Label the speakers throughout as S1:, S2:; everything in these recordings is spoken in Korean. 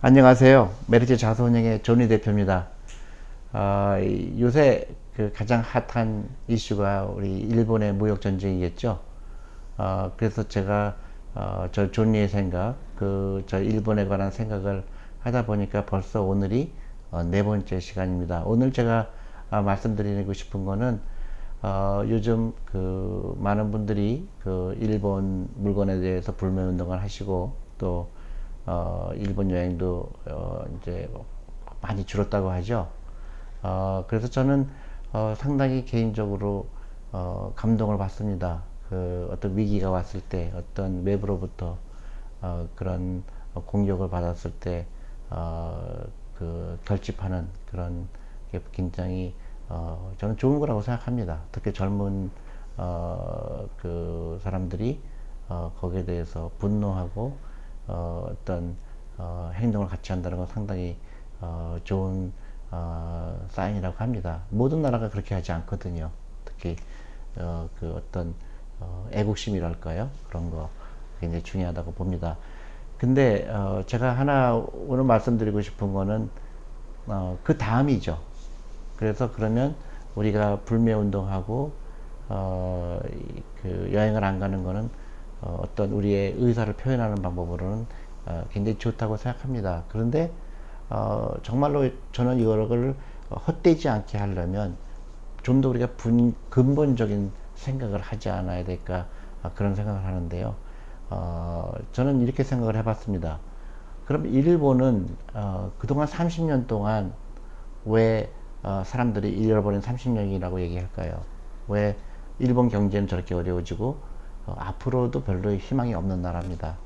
S1: 안녕하세요. 메리츠 자수운영의 조니 대표입니다. 어, 이- 요새 그 가장 핫한 이슈가 우리 일본의 무역 전쟁이겠죠. 어, 그래서 제가 어, 저 존니의 생각, 그 저 일본에 관한 생각을 하다 보니까 벌써 오늘이 어, 네 번째 시간입니다. 오늘 제가 아, 말씀드리고 싶은 거는 어, 요즘 그 많은 분들이 그 일본 물건에 대해서 불매 운동을 하시고 또 어, 일본 여행도 어, 이제 많이 줄었다고 하죠. 어, 그래서 저는 어, 상당히 개인적으로 어, 감동을 받습니다. 그 어떤 위기가 왔을 때 어떤 외부로부터 어, 그런 공격을 받았을 때 어, 그 결집하는 그런 게 굉장히 어, 저는 좋은 거라고 생각합니다. 특히 젊은 어, 그 사람들이 어, 거기에 대해서 분노하고 어, 어떤 어, 행동을 같이 한다는 건 상당히 어, 좋은 어, 사인이라고 합니다. 모든 나라가 그렇게 하지 않거든요. 특히 어, 그 어떤 어, 애국심이랄까요? 그런 거 굉장히 중요하다고 봅니다. 근데 어, 제가 하나 오늘 말씀드리고 싶은 거는 어, 그 다음이죠. 그래서 그러면 우리가 불매 운동하고 어, 이- 그 여행을 안 가는 거는 어, 어떤 우리의 의사를 표현하는 방법으로는 어, 굉장히 좋다고 생각합니다. 그런데 어, 정말로 저는 이거를 헛되지 않게 하려면 좀 더 우리가 분, 근본적인 생각을 하지 않아야 될까 아, 그런 생각을 하는데요. 어, 저는 이렇게 생각을 해봤습니다. 그럼 일본은 어, 그동안 30년 동안 왜 어, 사람들이 잃어버린 30년이라고 얘기할까요? 왜 일본 경제는 저렇게 어려워지고 어, 앞으로도 별로 희망이 없는 나라입니다.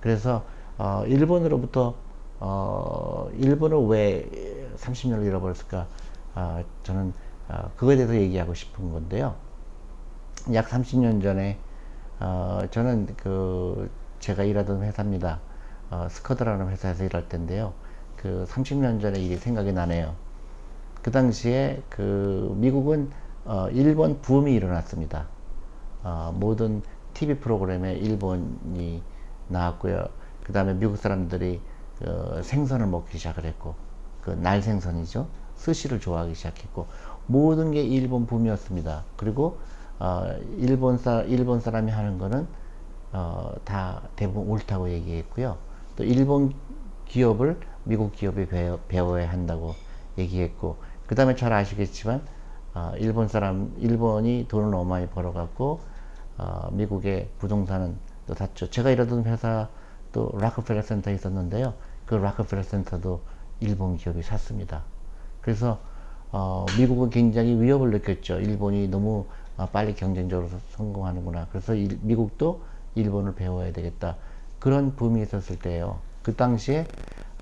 S1: 그래서 어, 일본으로부터 어, 일본을 왜 30년을 잃어버렸을까? 아, 저는 어, 그거에 대해서 얘기하고 싶은 건데요. 약 30년 전에 어, 저는 그 제가 일하던 회사입니다. 어, 스커드라는 회사에서 일할 때인데요. 그 30년 전에 일이 생각이 나네요. 그 당시에 그 미국은 어, 일본 붐이 일어났습니다. 어, 모든 TV 프로그램에 일본이 나왔고요. 그 다음에 미국 사람들이 어, 생선을 먹기 시작을 했고, 그 날생선이죠. 스시를 좋아하기 시작했고, 모든 게 일본 붐이었습니다. 그리고 어, 일본 사 일본 사람이 하는 거는 어, 다 대부분 옳다고 얘기했고요. 또 일본 기업을 미국 기업이 배워, 배워야 한다고 얘기했고, 그 다음에 잘 아시겠지만, 어, 일본 사람, 일본이 돈을 너무 많이 벌어갖고, 어, 미국의 부동산은 또 샀죠. 제가 일하던 회사 또 락커펠러 센터에 있었는데요. 그 락커펠러 센터도 일본 기업이 샀습니다. 그래서 어, 미국은 굉장히 위협을 느꼈죠. 일본이 너무 어, 빨리 경쟁적으로 성공하는구나. 그래서 일- 미국도 일본을 배워야 되겠다. 그런 붐이 있었을 때예요. 그 당시에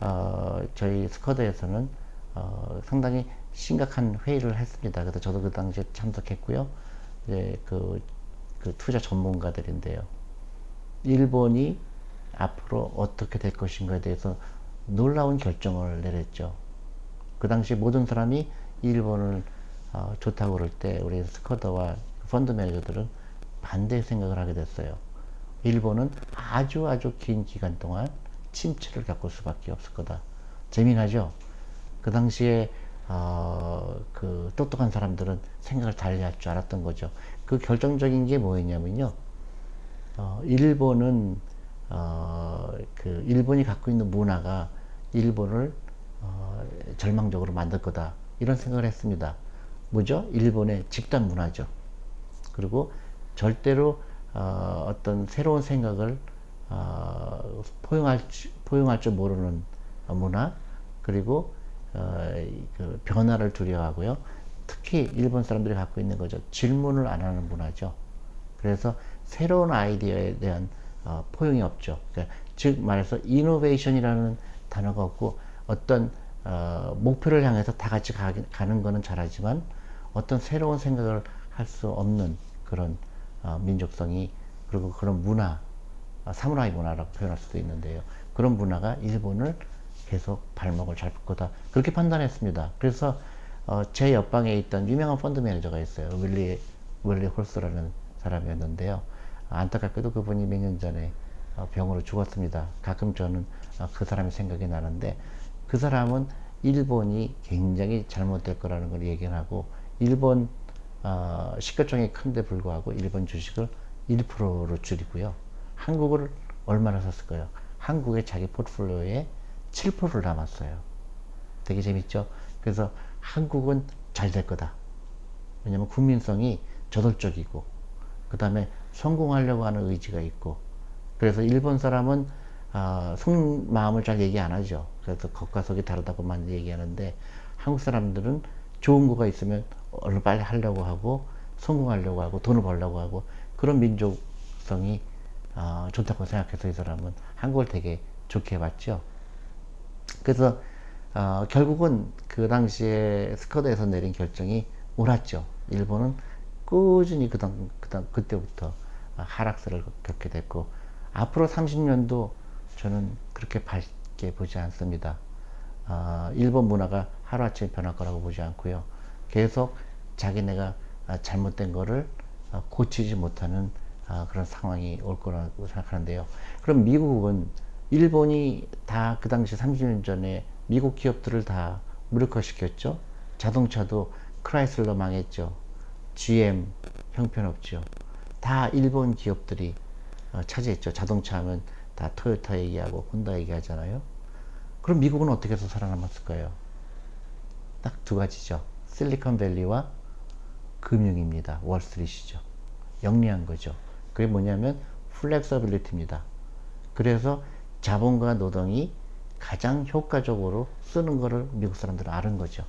S1: 어, 저희 스쿼드에서는 어, 상당히 심각한 회의를 했습니다. 그래서 저도 그 당시에 참석했고요. 이제 그, 그 투자 전문가들인데요. 일본이 앞으로 어떻게 될 것인가에 대해서 놀라운 결정을 내렸죠. 그 당시 모든 사람이 일본을 어, 좋다고 그럴 때 우리 스쿼더와 펀드 매니저들은 반대 생각을 하게 됐어요. 일본은 아주 아주 긴 기간 동안 침체를 겪을 수밖에 없을 거다. 재미나죠? 그 당시에 어, 그 똑똑한 사람들은 생각을 달리 할 줄 알았던 거죠. 그 결정적인 게 뭐였냐면요. 어, 일본은 어, 그 일본이 갖고 있는 문화가 일본을 어, 절망적으로 만들 거다 이런 생각을 했습니다. 뭐죠? 일본의 집단 문화죠. 그리고 절대로 어, 어떤 새로운 생각을 어, 포용할 줄- 포용할 줄 모르는 문화 그리고 어, 이그 변화를 두려워하고요. 특히 일본 사람들이 갖고 있는 거죠. 질문을 안 하는 문화죠. 그래서 새로운 아이디어에 대한 어, 포용이 없죠. 그러니까 즉 말해서 이노베이션이라는 단어가 없고 어떤 어, 목표를 향해서 다 같이 가, 가는 거는 잘하지만 어떤 새로운 생각을 할 수 없는 그런 어, 민족성이 그리고 그런 문화 아, 사무라이 문화라고 표현할 수도 있는데요. 그런 문화가 일본을 계속 발목을 잡을 거다. 그렇게 판단했습니다. 그래서 어, 제 옆방에 있던 유명한 펀드 매니저가 있어요. 윌리 윌리 홀스라는 사람이었는데요. 안타깝게도 그분이 몇 년 전에 어, 병으로 죽었습니다. 가끔 저는 어, 그 사람이 생각이 나는데 그 사람은 일본이 굉장히 잘못될 거라는 걸 얘기하고 일본 어, 시가총액이 큰데 불구하고 일본 주식을 1%로 줄이고요. 한국을 얼마나 샀을까요? 한국의 자기 포트폴리오에 7%를 남았어요. 되게 재밌죠? 그래서 한국은 잘 될 거다. 왜냐면 국민성이 저돌적이고, 그 다음에 성공하려고 하는 의지가 있고, 그래서 일본 사람은 어, 속 마음을 잘 얘기 안 하죠. 그래서 겉과 속이 다르다고만 얘기하는데 한국 사람들은 좋은 거가 있으면 얼른 빨리 하려고 하고 성공하려고 하고 돈을 벌려고 하고 그런 민족성이 어, 좋다고 생각해서 이 사람은 한국을 되게 좋게 봤죠. 그래서 어, 결국은 그 당시에 스쿼드에서 내린 결정이 옳았죠. 일본은 꾸준히 그당, 그당, 그때부터 하락세를 겪게 됐고 앞으로 30년도 저는 그렇게 밝게 보지 않습니다. 어, 일본 문화가 하루아침에 변할 거라고 보지 않고요. 계속 자기네가 아, 잘못된 거를 어, 고치지 못하는 아, 그런 상황이 올 거라고 생각하는데요. 그럼 미국은 일본이 다 그 당시 30년 전에 미국 기업들을 다 무력화시켰죠. 자동차도 크라이슬러 망했죠. GM 형편없죠. 다 일본 기업들이 어, 차지했죠. 자동차 하면 다 토요타 얘기하고 혼다 얘기하잖아요. 그럼 미국은 어떻게 해서 살아남았을까요? 딱 두 가지죠. 실리콘밸리와 금융입니다. 월스트리트죠. 영리한 거죠. 그게 뭐냐면 플렉서빌리티입니다. 그래서 자본과 노동이 가장 효과적으로 쓰는 거를 미국 사람들은 아는 거죠.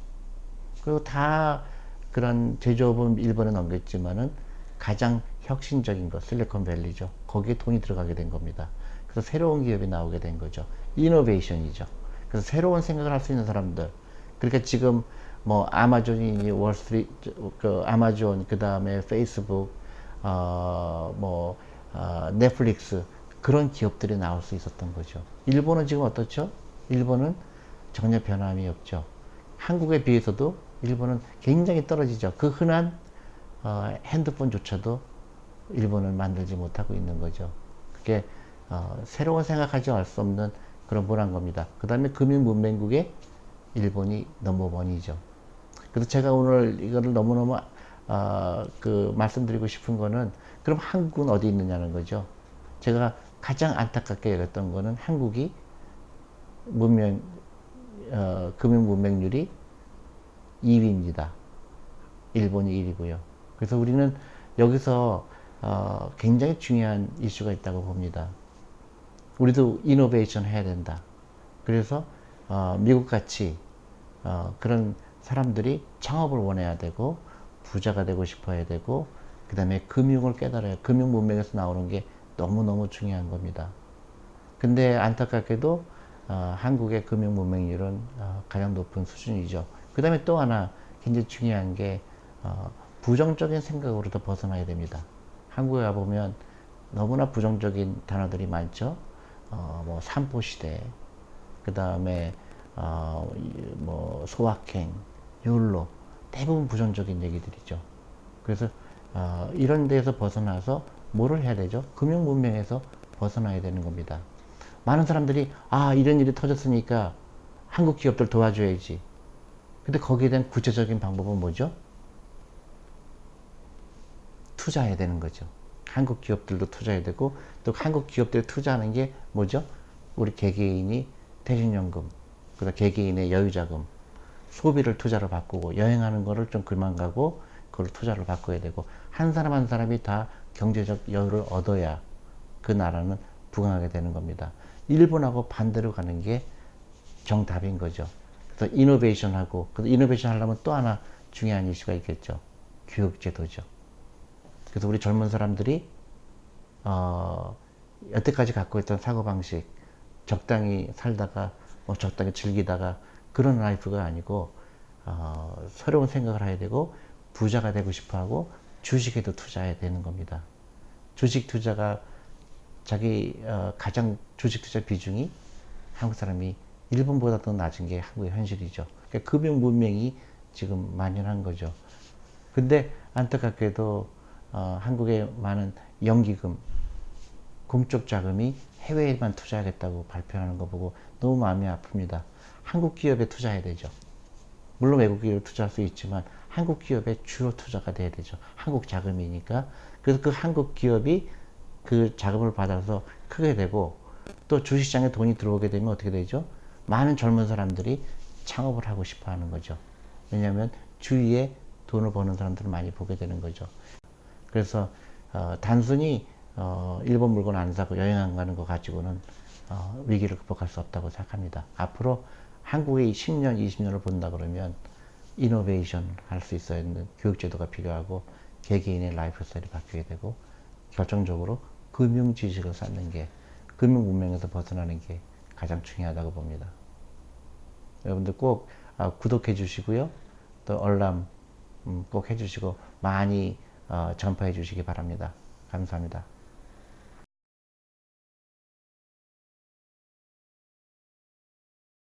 S1: 그리고 다 그런 제조업은 일본에 넘겼지만은 가장 혁신적인 거 실리콘밸리죠. 거기에 돈이 들어가게 된 겁니다. 그래서 새로운 기업이 나오게 된 거죠. 이노베이션이죠. 그래서 새로운 생각을 할 수 있는 사람들. 그러니까 지금 뭐 아마존이니 월스트리트 그 아마존 그 다음에 페이스북 어 뭐 어, 넷플릭스 그런 기업들이 나올 수 있었던 거죠. 일본은 지금 어떻죠? 일본은 전혀 변함이 없죠. 한국에 비해서도 일본은 굉장히 떨어지죠. 그 흔한 어, 핸드폰조차도 일본은 만들지 못하고 있는 거죠. 그게 어, 새로운 생각하지 알 수 없는 그런 문화인 겁니다. 그 다음에 금융 문맹국의 일본이 넘버원이죠. 그래서 제가 오늘 이거를 너무너무 어, 그 말씀드리고 싶은 거는 그럼 한국은 어디 있느냐는 거죠. 제가 가장 안타깝게 여겼던 거는 한국이 문명 어, 금융 문맹률이 2위입니다. 일본이 1위고요. 그래서 우리는 여기서 어, 굉장히 중요한 이슈가 있다고 봅니다. 우리도 이노베이션 해야 된다. 그래서 어, 미국 같이 어, 그런 사람들이 창업을 원해야 되고 부자가 되고 싶어야 되고 그 다음에 금융을 깨달아야 금융 문명에서 나오는 게 너무너무 중요한 겁니다. 근데 안타깝게도 어, 한국의 금융 문맹률은 어, 가장 높은 수준이죠. 그 다음에 또 하나 굉장히 중요한 게 어, 부정적인 생각으로도 벗어나야 됩니다. 한국에 가보면 너무나 부정적인 단어들이 많죠. 어, 뭐 삼포시대, 그 다음에 어, 뭐 소확행, 율로 대부분 부정적인 얘기들이죠. 그래서 어, 이런 데서 벗어나서 뭐를 해야 되죠? 금융 문명에서 벗어나야 되는 겁니다. 많은 사람들이 아 이런 일이 터졌으니까 한국 기업들 도와줘야지. 근데 거기에 대한 구체적인 방법은 뭐죠? 투자해야 되는 거죠. 한국 기업들도 투자해야 되고 또 한국 기업들이 투자하는 게 뭐죠? 우리 개개인이 퇴직연금, 그다음 개개인의 여유자금, 소비를 투자로 바꾸고 여행하는 거를 좀 그만 가고 그걸 투자로 바꿔야 되고 한 사람 한 사람이 다 경제적 여유를 얻어야 그 나라는 부강하게 되는 겁니다. 일본하고 반대로 가는 게 정답인 거죠. 그래서 이노베이션하고 그래서 이노베이션 하려면 또 하나 중요한 이슈가 있겠죠. 교육제도죠. 그래서 우리 젊은 사람들이 어, 여태까지 갖고 있던 사고방식 적당히 살다가 뭐 적당히 즐기다가 그런 라이프가 아니고 어, 새로운 생각을 해야 되고 부자가 되고 싶어하고 주식에도 투자해야 되는 겁니다. 주식 투자가 자기 어, 가장 주식 투자 비중이 한국 사람이 일본보다 더 낮은 게 한국의 현실이죠. 그러니까 금융 문명이 지금 만연한 거죠. 근데 안타깝게도 어, 한국의 많은 연기금, 공적 자금이 해외에만 투자하겠다고 발표하는 거 보고 너무 마음이 아픕니다. 한국 기업에 투자해야 되죠. 물론 외국 기업에 투자할 수 있지만 한국 기업에 주로 투자가 돼야 되죠. 한국 자금이니까. 그래서 그 한국 기업이 그 자금을 받아서 크게 되고 또 주식시장에 돈이 들어오게 되면 어떻게 되죠? 많은 젊은 사람들이 창업을 하고 싶어 하는 거죠. 왜냐하면 주위에 돈을 버는 사람들을 많이 보게 되는 거죠. 그래서 어, 단순히 어, 일본 물건 안 사고 여행 안 가는 거 가지고는 어, 위기를 극복할 수 없다고 생각합니다. 앞으로 한국의 10년, 20년을 본다 그러면 이노베이션 할 수 있어야 하는 교육제도가 필요하고 개개인의 라이프 스타일이 바뀌게 되고 결정적으로 금융 지식을 쌓는 게 금융 문명에서 벗어나는 게 가장 중요하다고 봅니다. 여러분들 꼭 아, 구독해 주시고요. 또 알람 음, 꼭 해주시고 많이 어, 전파해 주시기 바랍니다. 감사합니다.